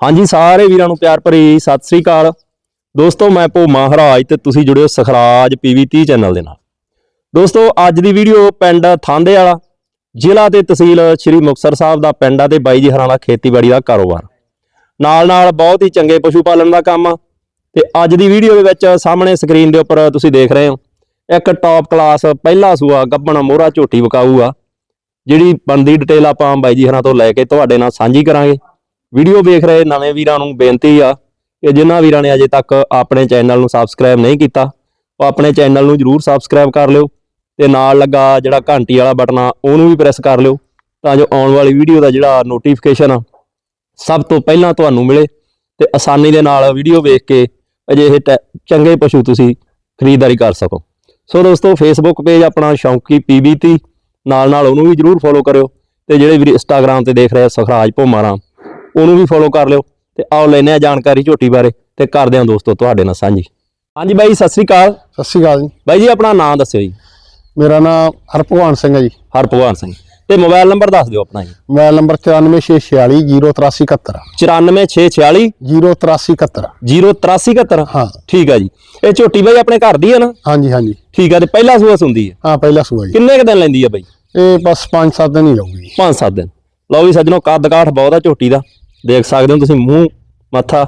ਹਾਂਜੀ, ਸਾਰੇ ਵੀਰਾਂ ਨੂੰ ਪਿਆਰ ਭਰੀ ਸਤਿ ਸ੍ਰੀ ਅਕਾਲ। ਦੋਸਤੋ, ਮੈਂ ਭੋ ਮਹਾਰਾਜ ਤੇ ਤੁਸੀਂ ਜੁੜਿਓ ਸਖਰਾਜ ਪੀਵੀ 30 ਚੈਨਲ ਦੇ ਨਾਲ। ਦੋਸਤੋ, ਅੱਜ ਦੀ ਵੀਡੀਓ ਪਿੰਡ ਥਾਂਦੇ ਵਾਲਾ, ਜ਼ਿਲ੍ਹਾ ਤੇ ਤਹਿਸੀਲ ਸ੍ਰੀ ਮੁਕਤਸਰ ਸਾਹਿਬ ਦਾ ਪਿੰਡ ਆ ਤੇ ਬਾਈ ਜੀ ਹਰਾਂ ਦਾ ਖੇਤੀਬਾੜੀ ਦਾ ਕਾਰੋਬਾਰ। ਨਾਲ ਨਾਲ ਬਹੁਤ ਹੀ ਚੰਗੇ ਪਸ਼ੂ ਪਾਲਣ ਦਾ ਕੰਮ ਆ ਤੇ ਅੱਜ ਦੀ ਵੀਡੀਓ ਦੇ ਵਿੱਚ ਸਾਹਮਣੇ ਸਕਰੀਨ ਦੇ ਉੱਪਰ ਤੁਸੀਂ ਦੇਖ ਰਹੇ ਹੋ, ਇੱਕ ਟੌਪ ਕਲਾਸ ਪਹਿਲਾ ਸੂਆ ਗੱਬਣ ਮੋਹਰਾ ਝੋਟੀ ਵਿਕਾਊ ਆ ਜਿਹੜੀ ਬਣਦੀ ਡਿਟੇਲ ਆਪਾਂ ਬਾਈ ਜੀ ਹਰਾਂ ਤੋਂ ਲੈ ਕੇ ਤੁਹਾਡੇ ਨਾਲ ਸਾਂਝੀ ਕਰਾਂਗੇ। ਵੀਡੀਓ ਵੇਖ ਰਹੇ ਨਵੇਂ ਵੀਰਾਂ ਨੂੰ ਬੇਨਤੀ ਆ ਕਿ ਜਿਨ੍ਹਾਂ ਵੀਰਾਂ ਨੇ ਅਜੇ ਤੱਕ ਆਪਣੇ ਚੈਨਲ ਨੂੰ ਸਬਸਕ੍ਰਾਈਬ ਨਹੀਂ ਕੀਤਾ, ਉਹ ਆਪਣੇ ਚੈਨਲ ਨੂੰ ਜਰੂਰ ਸਬਸਕ੍ਰਾਈਬ ਕਰ ਲਿਓ ਤੇ ਨਾਲ ਲੱਗਾ ਜਿਹੜਾ ਘੰਟੀ ਵਾਲਾ ਬਟਨ ਆ, ਉਹਨੂੰ ਵੀ ਪ੍ਰੈਸ ਕਰ ਲਿਓ ਤਾਂ ਜੋ ਆਉਣ ਵਾਲੀ ਵੀਡੀਓ ਦਾ ਜਿਹੜਾ ਨੋਟੀਫਿਕੇਸ਼ਨ ਆ, ਸਭ ਤੋਂ ਪਹਿਲਾਂ ਤੁਹਾਨੂੰ ਮਿਲੇ ਤੇ ਆਸਾਨੀ ਦੇ ਨਾਲ ਵੀਡੀਓ ਵੇਖ ਕੇ ਅਜਿਹੇ ਟੈ- ਚੰਗੇ ਪਸ਼ੂ ਤੁਸੀਂ ਖਰੀਦਦਾਰੀ ਕਰ ਸਕੋ। ਸੋ ਦੋਸਤੋ ਫੇਸਬੁੱਕ ਪੇਜ ਆਪਣਾ ਸ਼ੌਂਕੀ ਪੀਬੀਟੀ ਨਾਲ ਨਾਲ ਉਹਨੂੰ ਵੀ ਜਰੂਰ ਫੋਲੋ ਕਰਿਓ ਤੇ ਜਿਹੜੇ ਵੀ ਇੰਸਟਾਗ੍ਰam ਤੇ ਦੇਖ ਰਹੇ ਆ, ਸਖਰਾਜ ਭੋਮਾਰਾ ਉਹਨੂੰ ਵੀ ਫੋਲੋ ਕਰ ਲਿਓ ਤੇ ਆਓ ਲੈਨੇ ਆ ਜਾਣਕਾਰੀ ਝੋਟੀ ਬਾਰੇ ਤੇ ਕਰਦੇ ਹਾਂ ਦੋਸਤੋ ਤੁਹਾਡੇ ਨਾਲ ਸਾਂਝੀ। ਹਾਂਜੀ ਬਾਈ ਸਤਿ ਸ੍ਰੀ ਅਕਾਲ। ਸਤਿ ਸ਼੍ਰੀ ਅਕਾਲ ਜੀ। ਬਾਈ ਜੀ ਆਪਣਾ ਨਾਮ ਦੱਸਿਓ ਜੀ। ਮੇਰਾ ਨਾਮ ਹਰਭਗਵਾਨ ਸਿੰਘ ਹੈ ਜੀ। ਹਰਭਗਵਾਨ ਸਿੰਘ। ਤੇ ਮੋਬਾਈਲ ਨੰਬਰ ਦੱਸ ਦਿਓ ਆਪਣਾ ਜੀ। ਮੋਬਾਈਲ ਨੰਬਰ 9464608371 94646 08371 08371 ਹਾਂ। ਠੀਕ ਆ ਜੀ। ਇਹ ਝੋਟੀ ਬਾਈ ਆਪਣੇ ਘਰ ਦੀ ਹੈ ਨਾ? ਹਾਂਜੀ ਹਾਂਜੀ। ਠੀਕ ਆ ਤੇ ਪਹਿਲਾ ਸੂਆ ਸੁੰਦੀ ਹੈ ਹਾਂ ਪਹਿਲਾ ਸੂਆ ਜੀ। ਕਿੰਨੇ ਕ ਦਿਨ ਲੈਂਦੀ ਆ ਬਾਈ? ਇਹ ਬਸ 5-7 ਦਿਨ ਹੀ ਰਹੂਗੀ ਜੀ 5-7 ਦਿਨ। ਲਓ ਵੀ ਸੱਜਣੋ ਕੱਦ ਕਾਠ ਬਹੁਤ ਆ ਝੋਟੀ ਦਾ। ਦੇਖ ਸਕਦੇ ਹੋ ਤੁਸੀਂ ਮੂੰਹ, ਮੱਥਾ,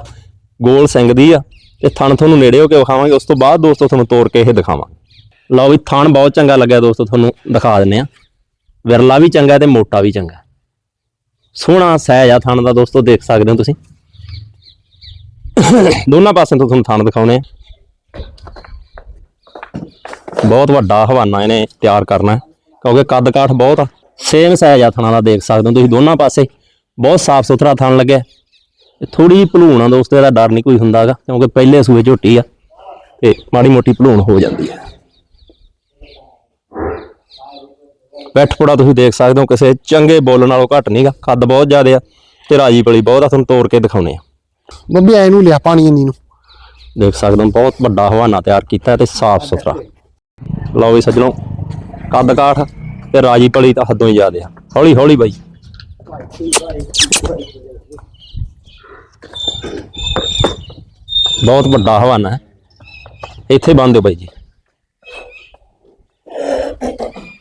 ਗੋਲ ਸਿੰਘਦੀ ਆ, ਤੇ ਥਣ ਤੁਹਾਨੂੰ ਨੇੜੇ ਹੋ ਕੇ ਵਿਖਾਵਾਂਗੇ, ਉਸ ਤੋਂ ਬਾਅਦ ਦੋਸਤੋ ਤੁਹਾਨੂੰ ਤੋੜ ਕੇ ਇਹ ਦਿਖਾਵਾਂਗੇ। ਲਓ ਵੀ ਥਣ ਬਹੁਤ ਚੰਗਾ ਲੱਗਿਆ ਦੋਸਤੋ ਤੁਹਾਨੂੰ ਦਿਖਾ ਦਿੰਨੇ ਆ। ਵਿਰਲਾ ਵੀ ਚੰਗਾ ਤੇ ਮੋਟਾ ਵੀ ਚੰਗਾ। ਸੋਹਣਾ ਸਹਿਜ ਆ ਥਣ ਦਾ ਦੋਸਤੋ, ਦੇਖ ਸਕਦੇ ਹੋ ਤੁਸੀਂ। ਦੋਨਾਂ ਪਾਸਿਆਂ ਤੋਂ ਤੁਹਾਨੂੰ ਥਣ ਦਿਖਾਉਣੇ ਆ। ਬਹੁਤ ਵੱਡਾ ਹਵਾਨਾ ਇਹਨੇ ਤਿਆਰ ਕਰਨਾ ਕਿਉਂਕਿ ਕੱਦ ਕਾਠ ਬਹੁਤ ਆ। ਸੇਮ ਸਹਿਜ ਆ ਥਣਾਂ ਦਾ, ਦੇਖ ਸਕਦੇ ਹੋ ਤੁਸੀਂ ਦੋਨਾਂ ਪਾਸੇ। ਬਹੁਤ ਸਾਫ਼ ਸੁਥਰਾ ਥਣ ਲੱਗਿਆ। ਥੋੜੀ ਭਲੂਣ ਆ ਦੋਸਤੋ ਇਹਦਾ ਡਰ ਨਹੀਂ ਕੋਈ ਹੁੰਦਾਗਾ ਕਿਉਂਕਿ ਪਹਿਲੇ ਸੂਏ ਝੋਟੀ ਆ ਤੇ ਮਾੜੀ ਮੋਟੀ ਭਲੂਣ ਹੋ ਜਾਂਦੀ ਹੈ। ਪੈਠ ਪੋੜਾ ਤੁਸੀਂ ਦੇਖ ਸਕਦੇ ਹੋ ਕਿਸੇ ਚੰਗੇ ਬੋਲਣ ਨਾਲੋਂ ਘੱਟ ਨਹੀਂਗਾ ਕੱਦ ਬਹੁਤ ਜ਼ਿਆਦਾ ਆ ਤੇ ਰਾਜੀ ਪਲੀ ਬਹੁਤ ਆ ਤੁਹਾਨੂੰ ਤੋੜ ਕੇ ਦਿਖਾਉਣੇ ਆ। ਬੱਬੀ ਐ ਨੂੰ ਲਿਆ ਪਾਣੀ ਇੰਨੀ ਨੂੰ। ਦੇਖ ਸਕਦੇ ਹੋ ਬਹੁਤ ਵੱਡਾ ਹਵਾਨਾ ਤਿਆਰ ਕੀਤਾ ਤੇ ਸਾਫ਼ ਸੁਥਰਾ। ਲਓ ਵੀ ਸੱਜਣੋ ਕੱਦ ਕਾਠ ਤੇ ਰਾਜੀ ਪਲੀ ਤਾਂ ਹੱਦੋਂ ਹੀ ਜ਼ਿਆਦੇ ਆ। ਹੌਲੀ ਹੌਲੀ ਬਾਈ। ਬਹੁਤ ਵੱਡਾ ਹਵਾਨਾ ਹੈ। ਇੱਥੇ ਬੰਦ ਦਿਓ ਬਾਈ ਜੀ।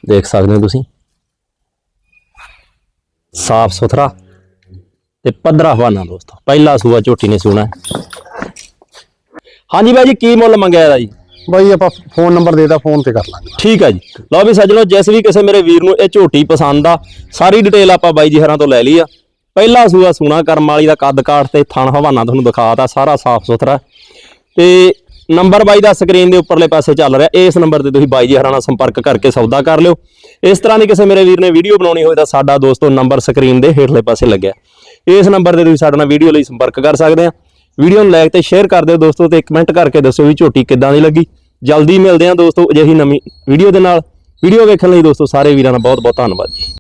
ਦੇਖ ਸਕਦੇ ਹੋ ਤੁਸੀਂ। ਸਾਫ਼ ਸੁਥਰਾ ਤੇ ਪੱਧਰਾ ਹਵਾਨਾ ਦੋਸਤੋ। ਪਹਿਲਾ ਸੂਆ ਝੋਟੀ ਨੇ ਸੂਣਾ ਹਾਂਜੀ ਬਾਈ ਜੀ, ਕੀ ਮੁੱਲ ਮੰਗਿਆ ਇਹਦਾ ਜੀ? ਬਾਈ ਆਪਾਂ ਫੋਨ ਨੰਬਰ ਦੇ ਦੇਤਾ, ਫੋਨ ਤੇ ਕਰ ਲਾਂਗੇ। ਠੀਕ ਹੈ ਜੀ। ਲਓ ਵੀ ਸੱਜਣੋ, ਜਿਸ ਵੀ ਕਿਸੇ ਮੇਰੇ ਵੀਰ ਨੂੰ ਇਹ ਝੋਟੀ ਪਸੰਦ ਆ, ਸਾਰੀ ਡਿਟੇਲ ਆਪਾਂ ਬਾਈ ਜੀ ਹਰਾਂ ਤੋਂ ਲੈ ਲਈ ਆ। ਪਹਿਲਾ ਸੂਆ ਸੂਣਾ ਕਰਮ ਵਾਲੀ ਦਾ ਕੱਦ ਕਾਠ ਤੇ ਥਣ ਹਵਾਨਾ ਤੁਹਾਨੂੰ ਦਿਖਾਤਾ, ਸਾਰਾ ਸਾਫ਼ ਸੁਥਰਾ। ਤੇ ਨੰਬਰ ਬਾਈ ਦਾ ਸਕਰੀਨ ਦੇ ਉੱਪਰਲੇ ਪਾਸੇ ਚੱਲ ਰਿਹਾ, ਇਸ ਨੰਬਰ ਤੇ ਤੁਸੀਂ ਬਾਈ ਜੀ ਹਰਾਂ ਨਾਲ ਸੰਪਰਕ ਕਰਕੇ ਸੌਦਾ ਕਰ ਲਿਓ। ਇਸ ਤਰ੍ਹਾਂ ਦੀ ਕਿਸੇ ਮੇਰੇ ਵੀਰ ਨੇ ਵੀਡੀਓ ਬਣਾਉਣੀ ਹੋਵੇ ਤਾਂ ਸਾਡਾ ਦੋਸਤੋ ਨੰਬਰ ਸਕਰੀਨ ਦੇ ਹੇਠਲੇ ਪਾਸੇ ਲੱਗਿਆ। ਇਸ ਨੰਬਰ ਤੇ ਤੁਸੀਂ ਸਾਡੇ ਨਾਲ ਵੀਡੀਓ ਲਈ ਸੰਪਰਕ ਕਰ ਸਕਦੇ ਆ। ਵੀਡੀਓ ਨੂੰ ਲਾਈਕ ਤੇ ਸ਼ੇਅਰ ਕਰ ਦਿਓ ਦੋਸਤੋ ਤੇ ਕਮੈਂਟ ਕਰਕੇ ਦੱਸਿਓ ਵੀ ਝੋਟੀ ਕਿੱਦਾਂ ਦੀ ਲੱਗੀ। ਜਲਦੀ ਮਿਲਦੇ ਹਾਂ ਦੋਸਤੋ ਅਜਿਹੀ ਨਵੀਂ ਵੀਡੀਓ ਦੇ ਨਾਲ। ਵੀਡੀਓ ਵੇਖਣ ਲਈ ਦੋਸਤੋ ਸਾਰੇ ਵੀਰਾਂ ਦਾ ਬਹੁਤ ਬਹੁਤ ਧੰਨਵਾਦ ਜੀ।